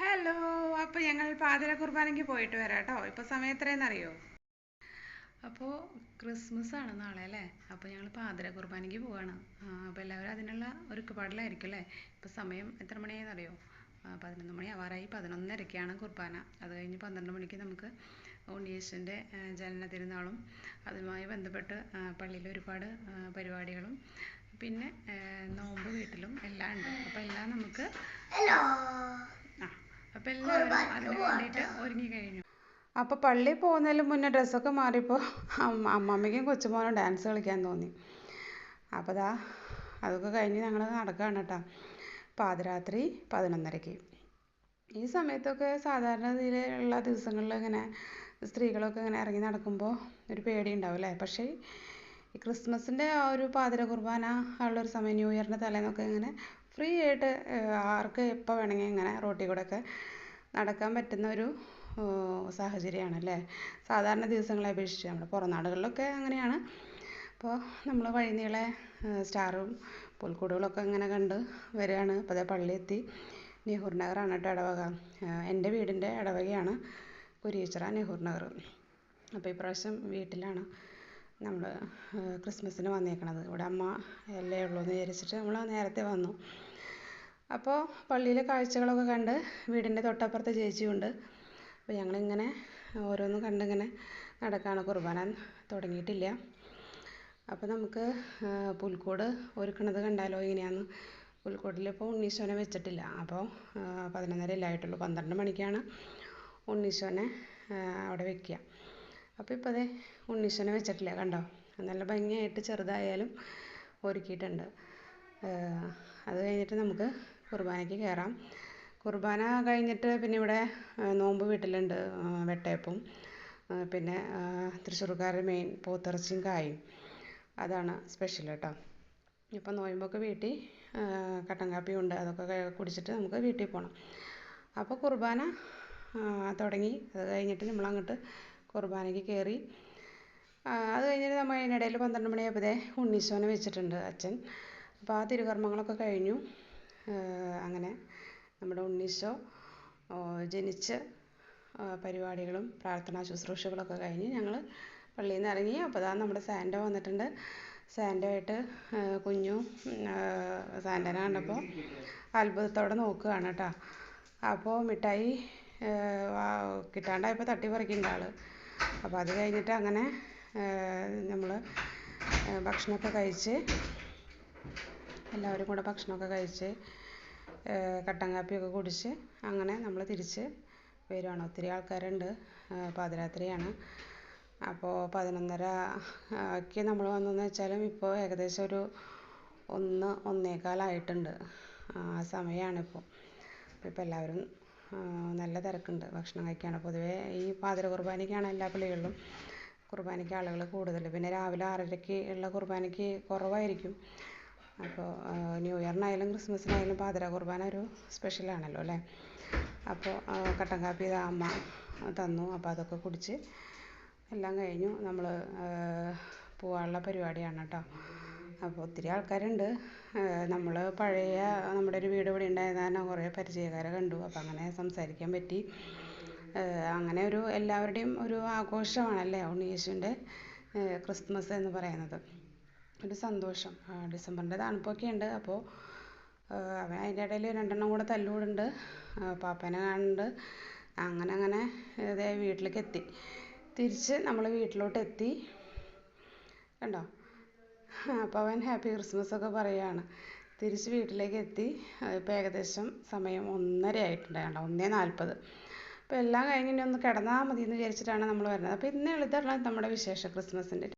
Hello അപ്പോൾ ഞങ്ങൾ പാതിര കുർബാനയ്ക്ക് പോയിട്ട് വരാം കേട്ടോ ഇപ്പോൾ സമയം എത്രയെന്നറിയോ അപ്പോൾ ക്രിസ്മസ് ആണ് നാളെ അല്ലേ? അപ്പോൾ ഞങ്ങൾ പാതിര കുർബാനയ്ക്ക് പോവാണ്. അപ്പോൾ എല്ലാവരും അതിനുള്ള ഒരുക്കപ്പാടിലായിരിക്കും അല്ലേ? ഇപ്പോൾ സമയം എത്ര മണിയായെന്നറിയോ പതിനൊന്ന് മണി ആവാറായി പതിനൊന്നരയ്ക്കാണ് കുർബാന. അത് കഴിഞ്ഞ് പന്ത്രണ്ട് മണിക്ക് നമുക്ക് ഉണ്ണിയേശുവിന്റെ ജനന തിരുനാളും അതുമായി ബന്ധപ്പെട്ട് പള്ളിയിൽ ഒരുപാട് പരിപാടികളും പിന്നെ നോമ്പ് വീട്ടിലും എല്ലാം ഉണ്ട്. അപ്പോൾ എല്ലാം നമുക്ക് അപ്പോൾ എല്ലാവരും അതിന് വേണ്ടിയിട്ട് ഒരുങ്ങി കഴിഞ്ഞു. അപ്പോൾ പള്ളിയിൽ പോകുന്നതിന് മുന്നേ ഡ്രസ്സൊക്കെ മാറിയപ്പോൾ അമ്മമ്മയ്ക്കും കൊച്ചുമോനും ഡാൻസ് കളിക്കാൻ തോന്നി. അപ്പോൾ ദാ അതൊക്കെ കഴിഞ്ഞ് ഞങ്ങൾ നടക്കുകയാണ് കേട്ടോ പാതിരാത്രി പതിനൊന്നരയ്ക്ക് ഈ സമയത്തൊക്കെ സാധാരണ രീതിയിലുള്ള ദിവസങ്ങളിൽ ഇങ്ങനെ സ്ത്രീകളൊക്കെ ഇങ്ങനെ ഇറങ്ങി നടക്കുമ്പോൾ ഒരു പേടി ഉണ്ടാവും അല്ലേ പക്ഷേ ഈ ക്രിസ്മസിന്റെ ആ ഒരു പാതിര കുർബാന ഉള്ളൊരു സമയം ന്യൂ ഇയറിന്റെ തലേന്നൊക്കെ ഇങ്ങനെ ഫ്രീ ആയിട്ട് ആർക്ക് എപ്പോൾ വേണമെങ്കിൽ ഇങ്ങനെ റോട്ടിൽ കൂടെ ഒക്കെ നടക്കാൻ പറ്റുന്ന ഒരു സാഹചര്യമാണ് അല്ലേ സാധാരണ ദിവസങ്ങളെ അപേക്ഷിച്ച് നമ്മുടെ പുറം നാടുകളിലൊക്കെ അങ്ങനെയാണ്. അപ്പോൾ നമ്മൾ വഴിനീളെ സ്റ്റാറും പുൽക്കൂടുകളൊക്കെ ഇങ്ങനെ കണ്ട് വരികയാണ്. അപ്പോൾ അതേ പള്ളി എത്തി. നെഹ്റു നഗറാണ് കേട്ടോ ഇടവക. എന്റെ വീടിന്റെ ഇടവകയാണ് കുരിയച്ചിറ നെഹ്റു നഗർ. അപ്പോൾ ഇപ്രാവശ്യം വീട്ടിലാണ്. നമ്മൾ ക്രിസ്മസിന് വന്നേക്കണത്. ഇവിടെ അമ്മ അല്ലേ ഉള്ളൂ എന്ന് വിചാരിച്ചിട്ട് നമ്മൾ നേരത്തെ വന്നു. അപ്പോൾ പള്ളിയിലെ കാഴ്ചകളൊക്കെ കണ്ട് വീടിന്റെ തൊട്ടപ്പുറത്ത് ചേച്ചിയുണ്ട്. അപ്പോൾ ഞങ്ങളിങ്ങനെ ഓരോന്നും കണ്ടിങ്ങനെ നടക്കുകയാണ് കുർബാന തുടങ്ങിയിട്ടില്ല. അപ്പോൾ നമുക്ക് പുൽക്കൂട് ഒരുക്കണത് കണ്ടാലോ എങ്ങനെയാന്ന്? പുൽക്കൂട്ടിൽ ഇപ്പോൾ ഉണ്ണീശോനെ വെച്ചിട്ടില്ല. അപ്പോൾ പതിനൊന്നര ആയിട്ടുള്ളൂ. പന്ത്രണ്ട് മണിക്കാണ് ഉണ്ണീശോനെ അവിടെ വെക്കുക അപ്പോൾ ഇപ്പോൾ ദേ ഉണ്ണീശോനെ വെച്ചിട്ടില്ല കണ്ടോ? നല്ല ഭംഗിയായിട്ട് ചെറുതായാലും ഒരുക്കിയിട്ടുണ്ട്. അത് കഴിഞ്ഞിട്ട് നമുക്ക് കുർബാനയ്ക്ക് കയറാം കുർബാന കഴിഞ്ഞിട്ട് പിന്നെ ഇവിടെ നോമ്പ് വീട്ടിലുണ്ട് വെട്ടയപ്പും പിന്നെ തൃശ്ശൂർക്കാരുടെ മെയിൻ പോത്തിറച്ചിയും കായും. അതാണ് സ്പെഷ്യൽ കേട്ടോ ഇപ്പം നോയമ്പൊക്കെ വീട്ടിൽ കട്ടൻ കാപ്പി ഉണ്ട് അതൊക്കെ കുടിച്ചിട്ട് നമുക്ക് വീട്ടിൽ പോകണം അപ്പോൾ കുർബാന തുടങ്ങി. അത് കഴിഞ്ഞിട്ട് നമ്മളങ്ങോട്ട് കുർബാനയ്ക്ക് കയറി. അത് കഴിഞ്ഞിട്ട് നമ്മൾ അതിനിടയിൽ പന്ത്രണ്ട് മണിയായപ്പോഴേ ഉണ്ണീശോനെ വെച്ചിട്ടുണ്ട് അച്ഛൻ. അപ്പോൾ ആ തിരുകർമ്മങ്ങളൊക്കെ കഴിഞ്ഞു. അങ്ങനെ നമ്മുടെ ഉണ്ണീശോ ജനിച്ച് പരിപാടികളും പ്രാർത്ഥനാ ശുശ്രൂഷകളൊക്കെ കഴിഞ്ഞ് ഞങ്ങൾ പള്ളിയിൽ നിന്ന് ഇറങ്ങി. അപ്പോൾ ദാ നമ്മുടെ സാൻഡോ വന്നിട്ടുണ്ട്. സാൻഡോ ആയിട്ട് കുഞ്ഞു സാൻഡനെ കണ്ടപ്പോൾ അത്ഭുതത്തോടെ നോക്കുകയാണ് കേട്ടോ. അപ്പോൾ മിഠായി കിട്ടാണ്ടായപ്പോൾ തട്ടി പറിക്കുന്നുണ്ട് ആൾ അപ്പോൾ അത് കഴിഞ്ഞിട്ട് അങ്ങനെ നമ്മൾ ഭക്ഷണമൊക്കെ കഴിച്ച് എല്ലാവരും കൂടെ ഭക്ഷണമൊക്കെ കഴിച്ച് കട്ടൻ കാപ്പിയൊക്കെ കുടിച്ച് അങ്ങനെ നമ്മൾ തിരിച്ച് വരുവാണ്. ഒത്തിരി ആൾക്കാരുണ്ട് പാതിരാത്രിയാണ്. അപ്പോൾ പതിനൊന്നരയ്ക്ക് നമ്മൾ വന്നതെന്ന് വെച്ചാലും ഇപ്പോൾ ഏകദേശം ഒരു ഒന്ന് ഒന്നേകാലായിട്ടുണ്ട് ആ സമയമാണിപ്പോൾ ഇപ്പോൾ എല്ലാവരും നല്ല തിരക്കുണ്ട് ഭക്ഷണം കഴിക്കാൻ പൊതുവേ ഈ പാതിര കുർബാനയ്ക്കാണ് എല്ലാ പള്ളികളിലും കുർബാനയ്ക്ക് ആളുകൾ കൂടുതൽ. പിന്നെ രാവിലെ ആറരയ്ക്ക് ഉള്ള കുർബാനയ്ക്ക് കുറവായിരിക്കും. അപ്പോൾ ന്യൂ ഇയറിനായാലും ക്രിസ്മസിനായാലും പാതിര കുർബാന ഒരു സ്പെഷ്യലാണല്ലോ അല്ലേ? അപ്പോൾ കട്ടൻ കാപ്പി അമ്മ തന്നു. അപ്പോൾ അതൊക്കെ കുടിച്ച് എല്ലാം കഴിഞ്ഞു. നമ്മൾ പോകാനുള്ള പരിപാടിയാണ് കേട്ടോ. അപ്പോൾ ഒത്തിരി ആൾക്കാരുണ്ട്. നമ്മൾ പഴയ നമ്മുടെ ഒരു വീട് ഇവിടെ ഉണ്ടായത് കാരണം കുറേ പരിചയക്കാരെ കണ്ടു. അപ്പം അങ്ങനെ സംസാരിക്കാൻ പറ്റി. അങ്ങനെ ഒരു എല്ലാവരുടെയും ഒരു ആഘോഷമാണല്ലേ ഉണ്ണിയേശുവിന്റെ ക്രിസ്മസ് എന്ന് പറയുന്നത്. ഒരു സന്തോഷം. ഡിസംബറിന്റെ തണുപ്പൊക്കെ ഉണ്ട്. അപ്പോൾ അവൻ അതിന്റെ ഇടയിൽ രണ്ടെണ്ണം കൂടെ തല്ലൂടുണ്ട്. പാപ്പനെ കാണുന്നുണ്ട്. അങ്ങനെ അങ്ങനെ ഇതേ വീട്ടിലേക്ക് എത്തി. തിരിച്ച് നമ്മൾ വീട്ടിലോട്ട് എത്തി. കണ്ടോ? അപ്പോൾ അവൻ ഹാപ്പി ക്രിസ്മസ് ഒക്കെ പറയുകയാണ് തിരിച്ച് വീട്ടിലേക്ക് എത്തി. ഇപ്പോൾ ഏകദേശം സമയം ഒന്നര ആയിട്ടുണ്ട് കണ്ടോ? ഒന്നേ നാൽപ്പത് അപ്പോൾ എല്ലാം കഴിഞ്ഞ് ഇനി ഒന്ന് കിടന്നാൽ മതി എന്ന് വിചാരിച്ചിട്ടാണ് നമ്മൾ വരുന്നത്. അപ്പോൾ ഇന്ന് ഇതാണ് നമ്മുടെ വിശേഷം ക്രിസ്മസിന്റെ